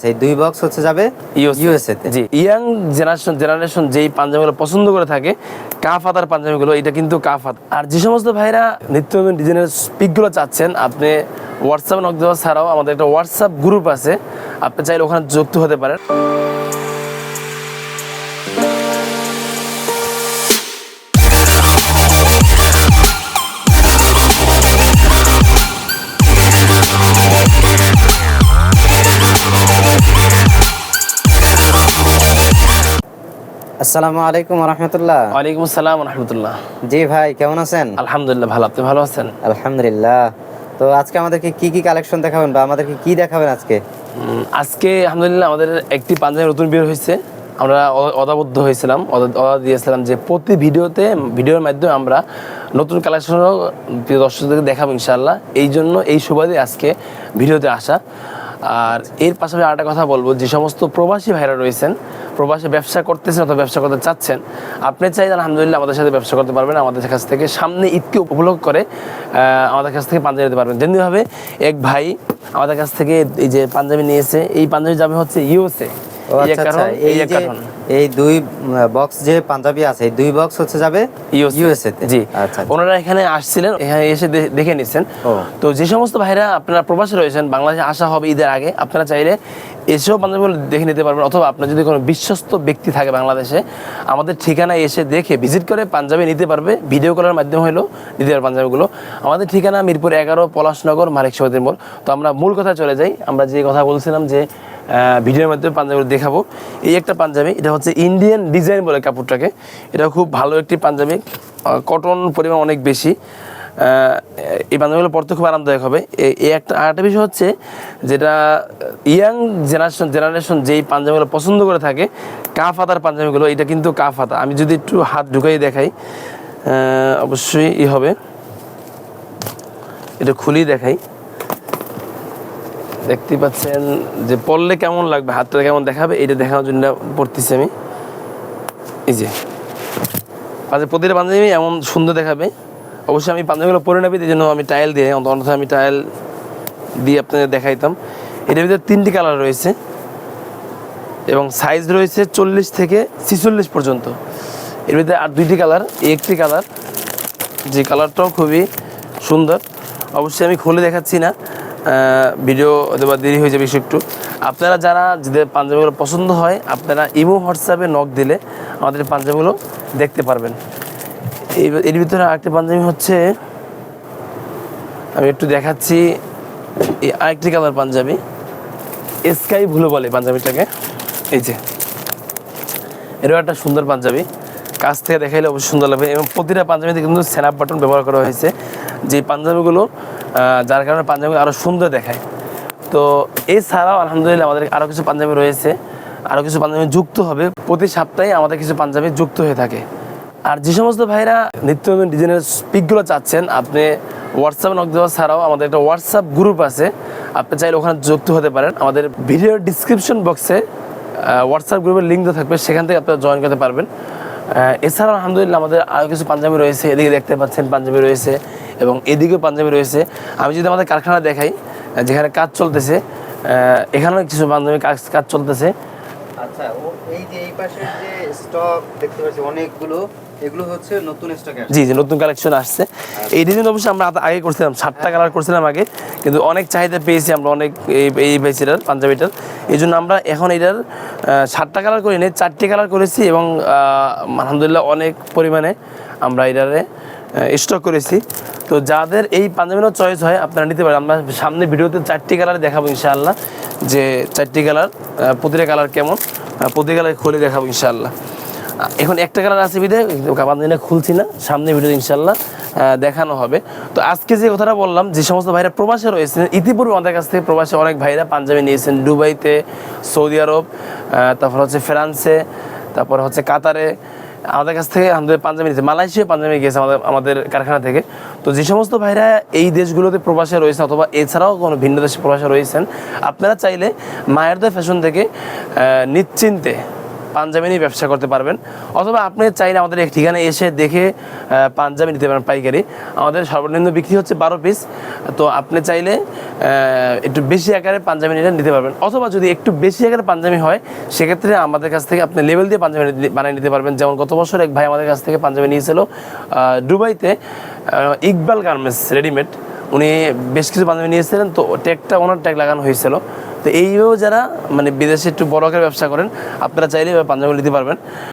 সেই দুই বক্স হচ্ছে যাবে ইউএসএ জি। ইয়াং জেনারেশন জেনারেশন যেই পাঞ্জাবিগুলো পছন্দ করে থাকে কাফ হাতার পাঞ্জাবিগুলো এটা কিন্তু কাফ হাত। আর যে সমস্ত ভাইরা নিত্য নতুন ডিজাইনের পিকগুলো চাচ্ছেন আপনি হোয়াটসঅ্যাপ নক দেওয়া ছাড়াও আমাদের একটা হোয়াটসঅ্যাপ গ্রুপ আছে। আপনি চাইলে ওখানে যুক্ত হতে পারেন। আসসালামু আলাইকুম রহমতুল্লাহ ওয়ালাইকুম আসসালাম রহমতুল্লাহ জি ভাই কেমন আছেন? আলহামদুলিল্লাহ ভালো। আপনি ভালো আছেন? আলহামদুলিল্লাহ। তো আজকে আমাদেরকে কি কি কালেকশন দেখাবেন বা আমাদেরকে কি দেখাবেন আজকে? আজকে আলহামদুলিল্লাহ আমাদের একটি পাঞ্জাবি নতুন বের হয়েছে। আমরা অদাবদ্ধ হয়েছিলাম অর্ডার দিয়েছিলাম যে প্রতি ভিডিওতে ভিডিওর মাধ্যমে আমরা নতুন কালেকশনও প্রিয় দর্শকদেরকে দেখাবো ইনশাল্লাহ এই জন্য এই সুবাদে আজকে ভিডিওতে আসা। আর এর পাশাপাশি আরেকটা কথা বলব যে সমস্ত প্রবাসী ভাইরা রয়েছেন প্রবাসে ব্যবসা করতেছেন অথবা ব্যবসা করতে চাচ্ছেন আপনি চাইলে আলহামদুলিল্লাহ আমাদের সাথে ব্যবসা করতে পারবেন আমাদের কাছ থেকে সামনে ঈদকে উপলক্ষ করে আহ, আমাদের কাছ থেকে পাঞ্জাবি নিতে পারবেন। যেমনিভাবে এক ভাই আমাদের কাছ থেকে এই যে পাঞ্জাবি নিয়েছে এই পাঞ্জাবি যাবে হচ্ছে ইউএসএ ও আচ্ছা আচ্ছা এই যে এই দুই বক্স যে পাঞ্জাবি আছে এই দুই বক্স হচ্ছে যাবে ইউএসএ তে। জি। আচ্ছা ওনারা এখানে আসছিলেন এখানে এসে দেখে নিচ্ছেন। তো যে সমস্ত ভাইরা আপনারা প্রবাসী রয়েছেন বাংলাদেশে আসা হবে ঈদের আগে আপনারা চাইলে এসেও পাঞ্জাবিগুলো দেখে নিতে পারবেন অথবা আপনার যদি কোনো বিশ্বস্ত ব্যক্তি থাকে বাংলাদেশে আমাদের ঠিকানায় এসে দেখে ভিজিট করে পাঞ্জাবি নিতে পারবে ভিডিও কলের মাধ্যমে হলেও নিতে পারবে পাঞ্জাবিগুলো। আমাদের ঠিকানা মিরপুর এগারো পলাশনগর মালিক সমিতির মোড় তো আমরা মূল কথা চলে যাই আমরা যে কথা বলছিলাম যে ভিডিওর মাধ্যমে পাঞ্জাবিগুলো দেখাবো। এই একটা পাঞ্জাবি, এটা হচ্ছে ইন্ডিয়ান ডিজাইন বলে কাপড়টাকে। এটা খুব ভালো একটি পাঞ্জাবি কটন পরিমাণ অনেক বেশি। এই পাঞ্জাবিগুলো পরতে খুব আরামদায়ক হবে। এই একটা আরেকটা বিষয় হচ্ছে যেটা ইয়াং জেনারেশন জেনারেশন যেই পাঞ্জাবিগুলো পছন্দ করে থাকে কাফ হাতার পাঞ্জাবিগুলো, এটা কিন্তু কাফ হাতা আমি যদি একটু হাত ঢুকাই দেখাই অবশ্যই ই হবে। এটা খুলেই দেখাই। দেখতে পাচ্ছেন যে পড়লে কেমন লাগবে, হাতটা কেমন দেখাবে, এটা দেখানোর জন্য পড়তেছি আমি। এই যে। পাঞ্জাবি, প্রতিটা পাঞ্জাবি এমন সুন্দর দেখাবে। অবশ্যই আমি পাঞ্জাবিগুলো পরে নেবি, এই জন্য আমি টাইল দিয়ে অন্যথা আমি টাইল দিয়ে আপনাদের দেখাইতাম। এটার ভিতরে তিনটি কালার রয়েছে এবং সাইজ রয়েছে চল্লিশ থেকে ছিচল্লিশ পর্যন্ত। এর ভিতরে আর দুইটি কালার একটি কালার যে কালারটাও খুবই সুন্দর। অবশ্যই আমি খুলে দেখাচ্ছি না। ভিডিও দেওয়া দেরি হয়ে যাবে একটু। আপনারা যারা যাদের পাঞ্জাবিগুলো পছন্দ হয়, আপনারা ইমো, হোয়াটসঅ্যাপে নক দিলে আমাদের পাঞ্জাবিগুলো দেখতে পারবেন। এর ভিতরে আরেকটি পাঞ্জাবি হচ্ছে, আমি একটু দেখাচ্ছি, এই আরেকটি কালার পাঞ্জাবি। স্কাই ভুলো বলে পাঞ্জাবিটাকে। এই যে, এরও একটা সুন্দর পাঞ্জাবি। কাছ থেকে দেখাইলে অবশ্যই সুন্দর লাগবে এবং প্রতিটা পাঞ্জাবিতে কিন্তু স্ন্যাপ বাটন ব্যবহার করা হয়েছে। যে পাঞ্জাবিগুলো যার কারণে পাঞ্জাবি আরও সুন্দর দেখায়। তো এছাড়াও আলহামদুলিল্লাহ আমাদের আরও কিছু পাঞ্জাবি রয়েছে। আরও কিছু পাঞ্জাবি যুক্ত হবে। প্রতি সপ্তাহে আমাদের কিছু পাঞ্জাবি যুক্ত হয়ে থাকে। আর যে সমস্ত ভাইরা নিত্য নতুন ডিজাইনের স্পিকগুলো চাচ্ছেন, আপনি হোয়াটসঅ্যাপ নক দেওয়া ছাড়াও আমাদের একটা হোয়াটসঅ্যাপ গ্রুপ আছে। আপনি চাইলে ওখানে যুক্ত হতে পারেন। আমাদের ভিডিওর ডিসক্রিপশন বক্সে হোয়াটসঅ্যাপ গ্রুপের লিঙ্ক থাকবে। সেখান থেকে আপনারা জয়েন করতে পারবেন। এছাড়াও আলহামদুলিল্লাহ আমাদের আরও কিছু পাঞ্জাবি রয়েছে। এদিকে দেখতে পাচ্ছেন পাঞ্জাবি রয়েছে। এবং এদিকেও পাঞ্জাবি রয়েছে। আমি যদি আমাদের কারখানা দেখাই যেখানে কাজ চলতেছে এখানেও কিছু পাঞ্জাবি কাজ কাজ চলতেছে। আচ্ছা এই যে এই পাশে যে স্টক দেখতে পাচ্ছি অনেকগুলো এগুলো হচ্ছে নতুন স্টক জি জি নতুন কালেকশন আসছে। এই ডিজাইন আমরা আ- আগে করছিলাম সাতটা কালার করছিলাম আগে কিন্তু অনেক চাহিদা পেয়েছি আমরা অনেক এই এই বেচিটার পাঞ্জাবিটার। এই জন্য আমরা এখন এটার সাতটা কালার করি নাই চারটে কালার করেছি এবং আলহামদুলিল্লাহ অনেক পরিমাণে আমরা এটারে স্টক করেছি। তো যাদের এই পাঞ্জাবিরও চয়েস হয়, আপনারা নিতে পারেন। আমরা সামনে ভিডিওতে চারটি কালার দেখাবো ইনশাআল্লাহ, যে চারটি কালার প্রতিটা কালার কেমন প্রতি কালার খুলে দেখাবো ইনশাআল্লাহ। এখন একটা কালার আছে বিধে পাঞ্জাবিটা খুলছি না, সামনে ভিডিও ইনশাল্লাহ দেখানো হবে। তো আজকে যে কথাটা বললাম, যে সমস্ত ভাইরা প্রবাসে রয়েছেন, ইতিপূর্বে আমাদের কাছ থেকে প্রবাসে অনেক ভাইরা পাঞ্জাবি নিয়েছেন। দুবাইতে, সৌদি আরব তারপর হচ্ছে ফ্রান্সে, তারপর হচ্ছে কাতারে আমাদের কাছ থেকে আমাদের পাঞ্জাবি নিয়েছে মালয়েশিয়া পাঞ্জাবি গিয়েছে আমাদের আমাদের কারখানা থেকে। তো যে সমস্ত ভাইরা এই দেশগুলোতে প্রবাসে রয়েছেন অথবা এছাড়াও কোনো ভিন্ন দেশে প্রবাসে রয়েছেন, আপনারা চাইলে মায়েরদা ফ্যাশন থেকে নিশ্চিন্তে পাঞ্জাবি ব্যবসা করতে পারবেন। অথবা আপনি চাইলে আমাদের এক ঠিকানায় এসে দেখে পাঞ্জাবি নিতে পারেন পাইকারি। আমাদের সর্বনিম্ন বিক্রি হচ্ছে বারো পিস তো আপনি চাইলে একটু বেশি আকারে পাঞ্জাবি নিলে নিতে পারবেন। অথবা যদি একটু বেশি আকারে পাঞ্জাবি হয়, সেক্ষেত্রে আমাদের কাছ থেকে আপনি লেভেল দিয়ে পাঞ্জাবি বানিয়ে নিতে পারবেন। যেমন গত বছর এক ভাই আমাদের কাছ থেকে পাঞ্জাবি নিয়েছিল দুবাইতে ইকবাল গার্মেন্টস রেডিমেড উনি বেশ কিছু পাঞ্জাবি নিয়েছিলেন। তো ট্যাগটা ওনার ট্যাগ লাগানো হয়েছিল। তো এইভাবে যারা মানে বিদেশে একটু বড় আকারে ব্যবসা করেন, আপনারা চাইলে এভাবে পাঞ্জাবি নিতে পারবেন।